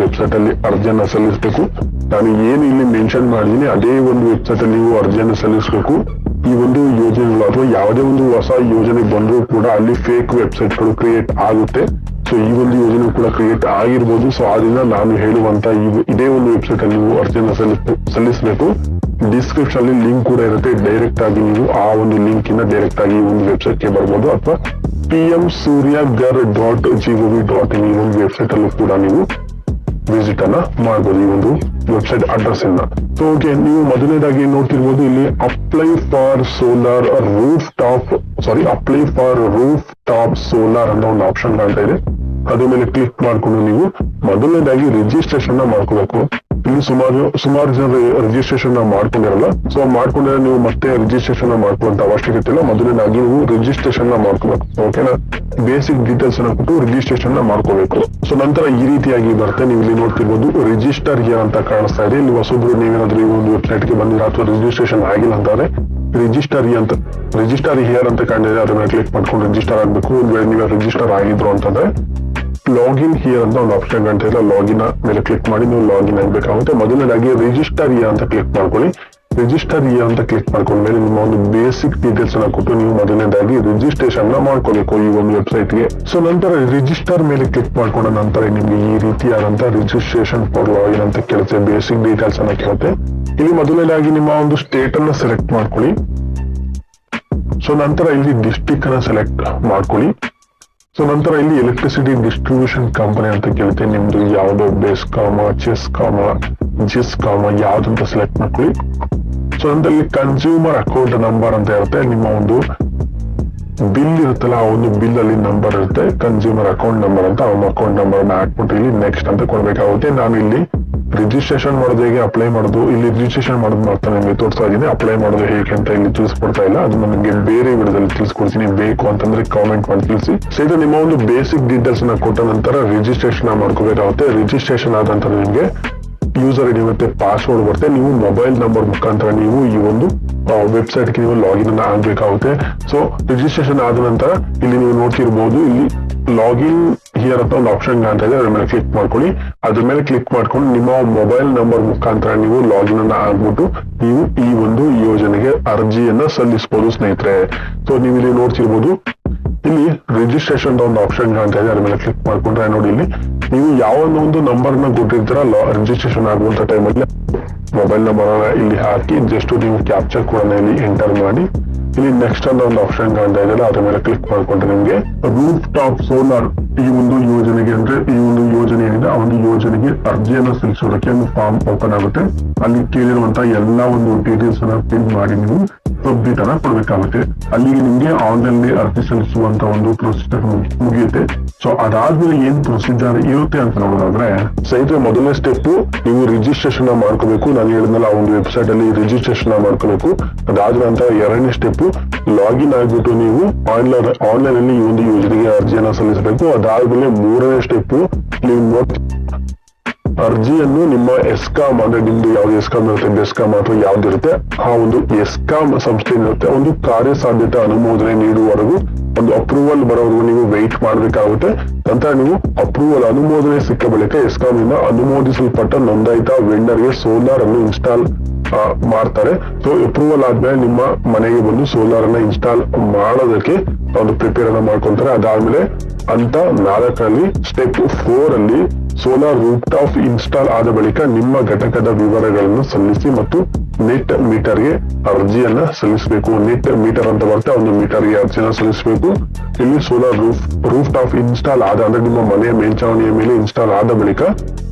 Website ಅಲ್ಲಿ ಅರ್ಜಿಯನ್ನ ಸಲ್ಲಿಸಬೇಕು. ನಾನು ಏನು ಇಲ್ಲಿ ಮೆನ್ಷನ್ ಮಾಡಿದೀನಿ, ಅದೇ ಒಂದು ವೆಬ್ಸೈಟ್ ಅಲ್ಲಿ ನೀವು ಅರ್ಜಿಯನ್ನ ಸಲ್ಲಿಸಬೇಕು. ಈ ಒಂದು ಯೋಜನೆಗಳು ಅಥವಾ ಯಾವುದೇ ಒಂದು ಹೊಸ ಯೋಜನೆ ಬಂದರೂ ಕೂಡ ಅಲ್ಲಿ ಫೇಕ್ ವೆಬ್ಸೈಟ್ಗಳು ಕ್ರಿಯೇಟ್ ಆಗುತ್ತೆ. ಸೊ ಈ ಒಂದು ಯೋಜನೆ ಕೂಡ ಕ್ರಿಯೇಟ್ ಆಗಿರ್ಬೋದು. ಸೊ ಆದ್ರಿಂದ ನಾನು ಹೇಳುವಂತ ಇದೇ ಒಂದು ವೆಬ್ಸೈಟ್ ಅಲ್ಲಿ ನೀವು ಅರ್ಜಿಯನ್ನ ಸಲ್ಲಿಸ ಸಲ್ಲಿಸಬೇಕು. ಡಿಸ್ಕ್ರಿಪ್ಷನ್ ಅಲ್ಲಿ ಲಿಂಕ್ ಕೂಡ ಇರುತ್ತೆ. ಡೈರೆಕ್ಟ್ ಆಗಿ ನೀವು ಆ ಒಂದು ಲಿಂಕ್ ಇಂದ ಡೈರೆಕ್ಟ್ ಆಗಿ ಈ ಒಂದು ವೆಬ್ಸೈಟ್ಗೆ ಬರ್ಬೋದು. ಅಥವಾ P M Surya Ghar dot gov dot in ಈ ಒಂದು ವೆಬ್ಸೈಟ್ ಅಲ್ಲೂ ಕೂಡ ನೀವು ವಿಸಿಟ್ ಅನ್ನ ಮಾಡಬಹುದು ಈ ಒಂದು ವೆಬ್ಸೈಟ್ ಅಡ್ರೆಸ್ ಇಂದ. ಸೊ ಓಕೆ ನೀವು ಮೊದಲನೇದಾಗಿ ನೋಡ್ತಿರ್ಬೋದು ಇಲ್ಲಿ apply for solar roof top sorry apply for roof top solar ಅನ್ನೋ ಒಂದು ಆಪ್ಷನ್ ಕಾಣ್ತಾ ಇದೆ. ಅದ್ರ ಮೇಲೆ ಕ್ಲಿಕ್ ಮಾಡ್ಕೊಂಡು ನೀವು ಮೊದಲನೇದಾಗಿ ರಿಜಿಸ್ಟ್ರೇಷನ್ನ ಮಾಡ್ಕೋಬೇಕು. ಇಲ್ಲಿ ಸುಮಾರು ಸುಮಾರು ಜನ ರಿಜಿಸ್ಟ್ರೇಷನ್ ಮಾಡ್ಕೊಂಡಿರಲ್ಲ. ಸೊ ಮಾಡ್ಕೊಂಡ್ರೆ ನೀವು ಮತ್ತೆ ರಿಜಿಸ್ಟ್ರೇಷನ್ ಮಾಡ್ಕೊಂತ ಅವಶ್ಯಕತೆ ಇಲ್ಲ. ಮೊದಲನೇದಾಗಿ ನೀವು ರಿಜಿಸ್ಟ್ರೇಷನ್ ಮಾಡ್ಕೋಬೇಕು. ಓಕೆನಾ ಬೇಸಿಕ್ ಡೀಟೇಲ್ಸ್ ಅನ್ನ ಕೊಟ್ಟು ರಿಜಿಸ್ಟ್ರೇಷನ್ ಮಾಡ್ಕೋಬೇಕು. ಸೊ ನಂತರ ಈ ರೀತಿಯಾಗಿ ಬರುತ್ತೆ. ನೀವು ಇಲ್ಲಿ ನೋಡ್ತಿರ್ಬೋದು ರಿಜಿಸ್ಟರ್ಗೆ ಅಂತ ಕಾಣಿಸ್ತಾ ಇದೆ. ಇಲ್ಲಿ ಹೊಸಬ್ರು ನೀವೇನಾದ್ರೂ ಈ ಒಂದು ವೆಬ್ಸೈಟ್ಗೆ ಬಂದಿರ ಅಥವಾ ರಿಜಿಸ್ಟ್ರೇಷನ್ ಆಗಿಲ್ಲ ಅಂತಾರೆ ರಿಜಿಸ್ಟರ್ ಅಂತ ರಿಜಿಸ್ಟರ್ ಹಿಯರ್ ಅಂತ ಕಾಣಿದೆ ಅದನ್ನ ಕ್ಲಿಕ್ ಮಾಡ್ಕೊಂಡು ರಿಜಿಸ್ಟರ್ ಆಗ್ಬೇಕು. ಒಂದ್ ವೇಳೆ ನೀವು ರಿಜಿಸ್ಟರ್ ಆಗಿದ್ರು ಅಂತಂದ್ರೆ ಲಾಗಿನ್ ಹಿಯರ್ ಅಂತ ಒಂದು ಆಪ್ಷನ್ ಕಾಣ್ತಾ ಇಲ್ಲ. ಲಾಗಿನ್ ಮೇಲೆ ಕ್ಲಿಕ್ ಮಾಡಿ, ನೀವು ಲಾಗಿನ್ ಆಗಬೇಕಾಗುತ್ತೆ. ಮೊದಲನೇದಾಗಿ ರಿಜಿಸ್ಟರ್ ಇಯರ್ ಅಂತ ಕ್ಲಿಕ್ ಮಾಡ್ಕೊಳ್ಳಿ. ರಿಜಿಸ್ಟರ್ ಇಯರ್ ಅಂತ ಕ್ಲಿಕ್ ಮಾಡ್ಕೊಂಡ್ಮೇಲೆ ನಿಮ್ಮ ಒಂದು ಬೇಸಿಕ್ ಡೀಟೇಲ್ಸ್ ಅನ್ನ ಕೊಟ್ಟು ನೀವು ಮೊದಲನೇದಾಗಿ ರಿಜಿಸ್ಟ್ರೇಷನ್ನ ಮಾಡ್ಕೋಬೇಕು ಈ ಒಂದು ವೆಬ್ಸೈಟ್ಗೆ. ಸೊ ನಂತರ ರಿಜಿಸ್ಟರ್ ಮೇಲೆ ಕ್ಲಿಕ್ ಮಾಡ್ಕೊಂಡ ನಂತರ ನಿಮ್ಗೆ ಈ ರೀತಿಯಾದಂತ ರಿಜಿಸ್ಟ್ರೇಷನ್ ಫಾರ್ ಲಾಗಿನ್ ಅಂತ ಕೇಳುತ್ತೆ. ಬೇಸಿಕ್ ಡೀಟೇಲ್ಸ್ ಅನ್ನ ಕೇಳುತ್ತೆ. ಇಲ್ಲಿ ಮೊದಲನೇದಾಗಿ ನಿಮ್ಮ ಒಂದು ಸ್ಟೇಟ್ ಅನ್ನ ಸೆಲೆಕ್ಟ್ ಮಾಡ್ಕೊಳ್ಳಿ. ಸೊ ನಂತರ ಇಲ್ಲಿ ಡಿಸ್ಟಿಕ್ ಅನ್ನ ಸೆಲೆಕ್ಟ್ ಮಾಡ್ಕೊಳ್ಳಿ. ಸೊ ನಂತರ ಇಲ್ಲಿ ಎಲೆಕ್ಟ್ರಿಸಿಟಿ ಡಿಸ್ಟ್ರಿಬ್ಯೂಷನ್ ಕಂಪನಿ ಅಂತ ಕೇಳುತ್ತೆ ನಿಮ್ದು ಕಾಮ ಜೆಸ್ ಚೆಸ್ಕಾಮ ಯಾವ್ದು ಅಂತ ಸೆಲೆಕ್ಟ್ ಮಾಡ್ಕೊಳ್ಳಿ. ಸೊ ನಂತರ ಇಲ್ಲಿ ಕನ್ಸ್ಯೂಮರ್ ಅಕೌಂಟ್ ನಂಬರ್ ಅಂತ ಇರುತ್ತೆ. ನಿಮ್ಮ ಒಂದು ಬಿಲ್ ಇರುತ್ತಲ್ಲ, ಆ ಒಂದು ಬಿಲ್ ಅಲ್ಲಿ ನಂಬರ್ ಇರುತ್ತೆ. ಕನ್ಸ್ಯೂಮರ್ ಅಕೌಂಟ್ ನಂಬರ್ ಅಂತ ಅವ್ನ ಅಕೌಂಟ್ ನಂಬರ್ ಹಾಕ್ಬಿಟ್ಟು ಇಲ್ಲಿ ನೆಕ್ಸ್ಟ್ ಅಂತ ಕೊಡ್ಬೇಕಾಗುತ್ತೆ. ನಾನು ಇಲ್ಲಿ ರಿಜಿಸ್ಟ್ರೇಷನ್ ಮಾಡೋದು ಹೇಗೆ ಅಪ್ಲೈ ಮಾಡೋದು? ಇಲ್ಲಿ ರಿಜಿಸ್ಟ್ರೇಷನ್ ಮಾಡೋದು ಮಾತ್ರ ನಿಮಗೆ ತೋರಿಸ್ತಾ ಇದ್ದೀನಿ. ಅಪ್ಲೈ ಮಾಡೋದು ಹೇಗೆ ಅಂತ ಇಲ್ಲಿ ತಿಳಿಸ್ಕೊಡ್ತಾ ಇಲ್ಲ. ಅದು ನನಗೆ ಬೇರೆ ವಿಡಿಯೋದಲ್ಲಿ ತಿಳಿಸ್ಕೊಡ್ತೀನಿ. ಬೇಕು ಅಂತಂದ್ರೆ ಕಾಮೆಂಟ್ ಮಾಡಿ ತಿಳಿಸಿ. ಸೊ ಇದು ನಿಮ್ಮ ಒಂದು ಬೇಸಿಕ್ ಡೀಟೇಲ್ಸ್ನ ಕೊಟ್ಟ ನಂತರ ರಿಜಿಸ್ಟ್ರೇಷನ್ ಮಾಡ್ಕೋಬೇಕಾಗುತ್ತೆ. ರಿಜಿಸ್ಟ್ರೇಷನ್ ಆದ ನಂತರ ನಿಮಗೆ ಯೂಸರ್ ಐಡಿ ಮತ್ತೆ ಪಾಸ್ವರ್ಡ್ ಬರುತ್ತೆ. ನೀವು ಮೊಬೈಲ್ ನಂಬರ್ ಮುಖಾಂತರ ನೀವು ಈ ಒಂದು ವೆಬ್ಸೈಟ್ಗೆ ನೀವು ಲಾಗಿನ್ ಅನ್ನ ಆಗ್ಬೇಕಾಗುತ್ತೆ. ಸೊ ರಿಜಿಸ್ಟ್ರೇಷನ್ ಆದ ನಂತರ ಇಲ್ಲಿ ನೀವು ನೋಡ್ತಿರ್ಬಹುದು ಇಲ್ಲಿ ಲಾಗಿನ್ ಹಿಯರ್ ಅಂತ ಒಂದು ಆಪ್ಷನ್ ಕಾಣ್ತಾ ಇದೆ. ಅದ್ರ ಮೇಲೆ ಕ್ಲಿಕ್ ಮಾಡ್ಕೊಳ್ಳಿ. ಅದ್ರ ಮೇಲೆ ಕ್ಲಿಕ್ ಮಾಡ್ಕೊಂಡು ನಿಮ್ಮ ಮೊಬೈಲ್ ನಂಬರ್ ಮುಖಾಂತರ ನೀವು ಲಾಗಿನ್ ಅನ್ನ ಆಗ್ಬಿಟ್ಟು ನೀವು ಈ ಒಂದು ಯೋಜನೆಗೆ ಅರ್ಜಿಯನ್ನ ಸಲ್ಲಿಸಬಹುದು ಸ್ನೇಹಿತರೆ. ಸೊ ನೀವು ಇಲ್ಲಿ ನೋಡ್ತಿರ್ಬೋದು. ಇಲ್ಲಿ ರಿಜಿಸ್ಟ್ರೇಷನ್ ಒಂದು ಆಪ್ಷನ್ ಕಾಣ್ತಾ ಇದೆ. ಅದ್ರ ಮೇಲೆ ಕ್ಲಿಕ್ ಮಾಡ್ಕೊಂಡ್ರೆ ನೋಡಿ ಇಲ್ಲಿ ನೀವು ಯಾವ ಒಂದು ನಂಬರ್ನ ಕೊಟ್ಟಿರ್ತೀರ ರಿಜಿಸ್ಟ್ರೇಷನ್ ಆಗುವಂತ ಟೈಮಲ್ಲಿ ಮೊಬೈಲ್ ನಂಬರ್ ಇಲ್ಲಿ ಹಾಕಿ ಜಸ್ಟ್ ನೀವು ಕ್ಯಾಪ್ಚರ್ ಕೂಡ ಇಲ್ಲಿ ಎಂಟರ್ ಮಾಡಿ. ಇಲ್ಲಿ ನೆಕ್ಸ್ಟ್ ಅಂತ ಒಂದು ಆಪ್ಷನ್ ಕಾಣ್ತಾ ಇದೆಯಲ್ಲ ಅದರ ಮೇಲೆ ಕ್ಲಿಕ್ ಮಾಡಿಕೊಂಡ್ರೆ ನಿಮಗೆ ರೂಫ್ ಟಾಪ್ ಸೋಲಾರ್ ಈ ಒಂದು ಯೋಜನೆಗೆ ಅಂದ್ರೆ ಈ ಒಂದು ಯೋಜನೆ ಏನಿದೆ ಆ ಒಂದು ಯೋಜನೆಗೆ ಅರ್ಜಿಯನ್ನು ಸಲ್ಲಿಸೋದಕ್ಕೆ ಒಂದು ಫಾರ್ಮ್ ಓಪನ್ ಆಗುತ್ತೆ. ಅಲ್ಲಿ ಕೇಳಿರುವಂತಹ ಎಲ್ಲಾ ಒಂದು ಡೀಟೇಲ್ಸ್ ಅನ್ನ ಫಿಲ್ ಮಾಡಿ ನೀವು ಸಬ್ಮಿಟ್ ಅನ್ನ ಕೊಡ್ಬೇಕಾಗುತ್ತೆ. ಅಲ್ಲಿಗೆ ನಿಮ್ಗೆ ಆನ್ಲೈನ್ ಅರ್ಜಿ ಸಲ್ಲಿಸುವಂತ ಒಂದು ಪ್ರೊಸೀಜರ್ ಮುಗಿಯುತ್ತೆ. ಸೊ ಅದಾದ್ಮೇಲೆ ಏನ್ ಪ್ರೊಸೀಜರ್ ಇರುತ್ತೆ ಅಂತ ನೋಡೋದಾದ್ರೆ ಸ್ನೇಹಿತರೆ ಮೊದಲನೇ ಸ್ಟೆಪ್ ನೀವು ರಿಜಿಸ್ಟ್ರೇಷನ್ ಮಾಡ್ಕೋಬೇಕು. ನಾನು ಹೇಳಿದ್ನಲ್ಲ, ಆ ಒಂದು ವೆಬ್ಸೈಟ್ ಅಲ್ಲಿ ರಿಜಿಸ್ಟ್ರೇಷನ್ ಮಾಡ್ಕೋಬೇಕು. ಅದಾದ ನಂತರ ಎರಡನೇ ಸ್ಟೆಪ್ ಲಾಗಿನ್ ಆಗ್ಬಿಟ್ಟು ನೀವು ಆನ್ಲೈನ್ ಆನ್ಲೈನ್ ಅಲ್ಲಿ ಈ ಒಂದು ಯೋಜನೆಗೆ ಅರ್ಜಿಯನ್ನ ಸಲ್ಲಿಸಬೇಕು. ಅದಾದ್ಮೇಲೆ ಮೂರನೇ ಸ್ಟೆಪ್ ನೀವು ಅರ್ಜಿಯನ್ನು ನಿಮ್ಮ ಎಸ್ಕಾಮ್ ಅಂದ್ರೆ ನಿಮ್ದು ಯಾವ್ದು ಎಸ್ಕಾಮ್ ಇರುತ್ತೆ ಬೆಸ್ಕಾಮ್ ಅಥವಾ ಯಾವ್ದಿರುತ್ತೆ, ಆ ಒಂದು ಎಸ್ಕಾಮ್ ಸಂಸ್ಥೆ ಇರುತ್ತೆ. ಒಂದು ಕಾರ್ಯ ಸಾಧ್ಯತೆ ಅನುಮೋದನೆ ನೀಡುವವರೆಗೂ ಒಂದು ಅಪ್ರೂವಲ್ ಬರೋವರೆಗೂ ನೀವು ವೆಯ್ಟ್ ಮಾಡಬೇಕಾಗುತ್ತೆ. ನಂತರ ನೀವು ಅಪ್ರೂವಲ್ ಅನುಮೋದನೆ ಸಿಕ್ಕ ಬಳಿಕ ಎಸ್ಕಾಮ್ ಇಂದ ಅನುಮೋದಿಸಲ್ಪಟ್ಟ ನೋಂದಾಯಿತ ವೆಂಡರ್ಗೆ ಸೋಲಾರ್ ಅನ್ನು ಇನ್ಸ್ಟಾಲ್ ಮಾಡ್ತಾರೆ. ಸೊ ಅಪ್ರೂವಲ್ ಆದ್ಮೇಲೆ ನಿಮ್ಮ ಮನೆಗೆ ಬಂದು ಸೋಲಾರ್ ಅನ್ನ ಇನ್ಸ್ಟಾಲ್ ಮಾಡೋದಕ್ಕೆ ಒಂದು ಪ್ರಿಪೇರ್ ಅನ್ನ ಮಾಡ್ಕೊಂತಾರೆ. ಅದಾದ್ಮೇಲೆ ಅಂತ ನಾಲ್ಕರಲ್ಲಿ ಸ್ಟೆಪ್ ಫೋರ್ ಅಲ್ಲಿ ಸೋಲಾರ್ ರೂಫ್ ಟಾಪ್ ಇನ್ಸ್ಟಾಲ್ ಆದ ಬಳಿಕ ನಿಮ್ಮ ಘಟಕದ ವಿವರಗಳನ್ನು ಸಲ್ಲಿಸಿ ಮತ್ತು ನೆಟ್ ಮೀಟರ್ಗೆ ಅರ್ಜಿಯನ್ನ ಸಲ್ಲಿಸಬೇಕು. ನೆಟ್ ಮೀಟರ್ ಅಂತ ಬರುತ್ತೆ, ಒಂದು ಮೀಟರ್ಗೆ ಅರ್ಜಿಯನ್ನು ಸಲ್ಲಿಸಬೇಕು. ಇಲ್ಲಿ solar roof roof top install ಆದ ಅಂದ್ರೆ ನಿಮ್ಮ ಮನೆಯ ಮೇಲ್ಚಾವಣಿಯ ಮೇಲೆ ಇನ್ಸ್ಟಾಲ್ ಆದ ಬಳಿಕ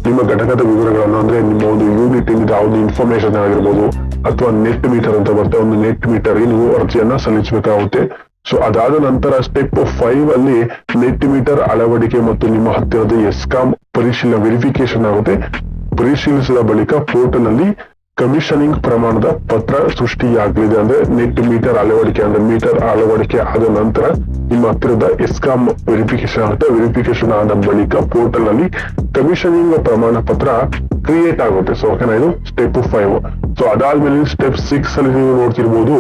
ನಿಮ್ಮ ಘಟಕದ ವಿವರಗಳನ್ನು ಅಂದ್ರೆ ನಿಮ್ಮ ಒಂದು ಯೂನಿಟ್ ಯಾವ್ದು ಇನ್ಫಾರ್ಮೇಶನ್ ಆಗಿರ್ಬೋದು, ಅಥವಾ ನೆಟ್ ಮೀಟರ್ ಅಂತ ಬರುತ್ತೆ, ಒಂದು ನೆಟ್ ಮೀಟರ್ಗೆ ನೀವು ಅರ್ಜಿಯನ್ನ ಸಲ್ಲಿಸಬೇಕಾಗುತ್ತೆ. ಸೊ ಅದಾದ ನಂತರ ಸ್ಟೆಪ್ ಫೈವ್ ಅಲ್ಲಿ ನೆಟ್ ಮೀಟರ್ ಅಳವಡಿಕೆ ಮತ್ತು ನಿಮ್ಮ ಹತ್ತಿರದ ಎಸ್ಕಾಂ ಪರಿಶೀಲನೆ ವೆರಿಫಿಕೇಶನ್ ಆಗುತ್ತೆ. ಪರಿಶೀಲಿಸಿದ ಬಳಿಕ ಪೋರ್ಟಲ್ ಅಲ್ಲಿ ಕಮಿಷನಿಂಗ್ ಪ್ರಮಾಣದ ಪತ್ರ ಸೃಷ್ಟಿಯಾಗಲಿದೆ. ಅಂದ್ರೆ ನೆಟ್ ಮೀಟರ್ ಅಳವಡಿಕೆ, ಅಂದ್ರೆ ಮೀಟರ್ ಅಳವಡಿಕೆ ಆದ ನಂತರ ನಿಮ್ಮ ಹತ್ತಿರದ ಎಸ್ಕಾಂ ವೆರಿಫಿಕೇಶನ್ ಆಗುತ್ತೆ. ವೆರಿಫಿಕೇಶನ್ ಆದ ಬಳಿಕ ಪೋರ್ಟಲ್ನಲ್ಲಿ ಕಮಿಷನಿಂಗ್ ಪ್ರಮಾಣ ಪತ್ರ ಕ್ರಿಯೇಟ್ ಆಗುತ್ತೆ. ಸೊ ಓಕೆನಾ ಇದು ಸ್ಟೆಪ್ ಫೈವ್ ಸೊ ಅದಾದ್ಮೇಲೆ ಸ್ಟೆಪ್ ಸಿಕ್ಸ್ ಅಲ್ಲಿ ನೀವು ನೋಡ್ತಿರ್ಬೋದು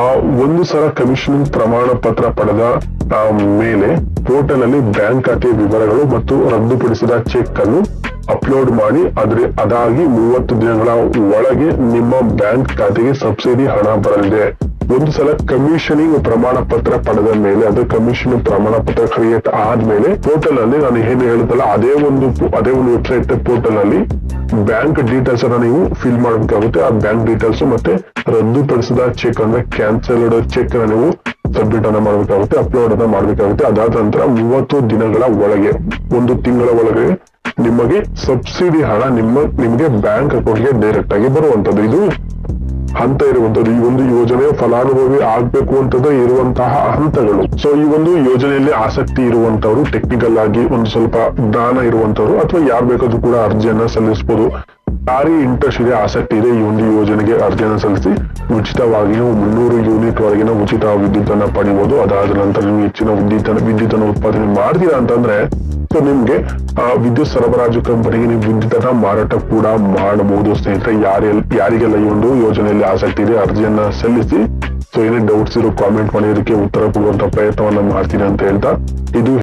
ಆ ಒಂದು ಸಲ ಕಮಿಷನಿಂಗ್ ಪ್ರಮಾಣ ಪತ್ರ ಪಡೆದ ಮೇಲೆ ಪೋರ್ಟಲ್ ಅಲ್ಲಿ ಬ್ಯಾಂಕ್ ಖಾತೆ ವಿವರಗಳು ಮತ್ತು ರದ್ದುಪಡಿಸಿದ ಚೆಕ್ ಅನ್ನು ಅಪ್ಲೋಡ್ ಮಾಡಿ ಅದ್ರ ಅದಾಗಿ ಮೂವತ್ತು ದಿನಗಳ ಒಳಗೆ ನಿಮ್ಮ ಬ್ಯಾಂಕ್ ಖಾತೆಗೆ ಸಬ್ಸಿಡಿ ಹಣ ಬರಲಿದೆ. ಒಂದು ಸಲ ಕಮಿಷನಿಂಗ್ ಪ್ರಮಾಣ ಪತ್ರ ಪಡೆದ ಮೇಲೆ, ಅದು ಕಮಿಷನ್ ಪ್ರಮಾಣ ಪತ್ರ ಕ್ರಿಯೇಟ್ ಆದ್ಮೇಲೆ ಪೋರ್ಟಲ್ ಅಲ್ಲಿ ನಾನು ಏನು ಹೇಳುತ್ತಲ್ಲ ಅದೇ ಒಂದು ಅದೇ ಒಂದು ವೆಬ್ಸೈಟ್ ಪೋರ್ಟಲ್ ಅಲ್ಲಿ ಬ್ಯಾಂಕ್ ಡೀಟೇಲ್ಸ್ ಅನ್ನ ನೀವು ಫಿಲ್ ಮಾಡಬೇಕಾಗುತ್ತೆ. ಆ ಬ್ಯಾಂಕ್ ಡೀಟೇಲ್ಸ್ ಮತ್ತೆ ರದ್ದುಪಡಿಸಿದ ಚೆಕ್ ಅಂದ್ರೆ ಕ್ಯಾನ್ಸಲ್ಡ್ ಚೆಕ್ ಅನ್ನ ನೀವು ಸಬ್ಮಿಟ್ ಅನ್ನ ಮಾಡಬೇಕಾಗುತ್ತೆ ಅಪ್ಲೋಡ್ ಅನ್ನ ಮಾಡಬೇಕಾಗುತ್ತೆ. ಅದಾದ ನಂತರ ಮೂವತ್ತು ದಿನಗಳ ಒಳಗೆ, ಒಂದು ತಿಂಗಳ ಒಳಗೆ ನಿಮಗೆ ಸಬ್ಸಿಡಿ ಹಣ ನಿಮ್ಮ, ನಿಮಗೆ ಬ್ಯಾಂಕ್ ಅಕೌಂಟ್ಗೆ ಡೈರೆಕ್ಟ್ ಆಗಿ ಬರುವಂತದ್ದು. ಇದು ಹಂತ ಇರುವಂತದ್ದು ಈ ಒಂದು ಯೋಜನೆ ಫಲಾನುಭವಿ ಆಗ್ಬೇಕು ಅಂತಂದ್ರೆ ಇರುವಂತಹ ಹಂತಗಳು. ಸೊ ಈ ಒಂದು ಯೋಜನೆಯಲ್ಲಿ ಆಸಕ್ತಿ ಇರುವಂತವರು ಟೆಕ್ನಿಕಲ್ ಆಗಿ ಒಂದು ಸ್ವಲ್ಪ ಜ್ಞಾನ ಇರುವಂತವರು ಅಥವಾ ಯಾರು ಬೇಕಾದ್ರೂ ಕೂಡ ಅರ್ಜಿಯನ್ನ ಸಲ್ಲಿಸಬಹುದು ಯಾರಿ ಇಂಟ್ರೆಸ್ಟ್ ಇದೆ, ಆಸಕ್ತಿ ಇದೆ ಈ ಒಂದು ಯೋಜನೆಗೆ ಅರ್ಜಿಯನ್ನು ಸಲ್ಲಿಸಿ ಉಚಿತವಾಗಿ ನೀವು ಮುನ್ನೂರು ಯೂನಿಟ್ ವರೆಗಿನ ಉಚಿತ ವಿದ್ಯುತ್ ಅನ್ನ ಪಡಿಬಹುದು ಅದಾದ ನಂತರ ನೀವು ಹೆಚ್ಚಿನ ವಿದ್ಯುತ್ ವಿದ್ಯುತ್ ಅನ್ನು ಉತ್ಪಾದನೆ ಮಾಡ್ತೀರಾ ಅಂತಂದ್ರೆ ಸೊ ನಿಮ್ಗೆ ವಿದ್ಯುತ್ ಸರಬರಾಜು ಕಂಪನಿಗೆ ನೀವು ವಿದ್ಯುತ್ ಮಾರಾಟ ಕೂಡ ಮಾಡಬಹುದು. ಸ್ನೇಹಿತರೆ ಯಾರೆಲ್ ಯಾರಿಗೆಲ್ಲ ಈ ಒಂದು ಯೋಜನೆಯಲ್ಲಿ ಆಸಕ್ತಿ ಇದೆ, ಅರ್ಜಿಯನ್ನ ಸಲ್ಲಿಸಿ. ಸೊ ಏನೇ ಡೌಟ್ಸ್ ಇರೋ ಕಾಮೆಂಟ್ ಮಾಡಿ ಇದಕ್ಕೆ ಉತ್ತರ ಕೊಡುವಂತ ಪ್ರಯತ್ನವನ್ನ ಮಾಡ್ತೀನಿ ಅಂತ ಹೇಳ್ತಾ, ಇದು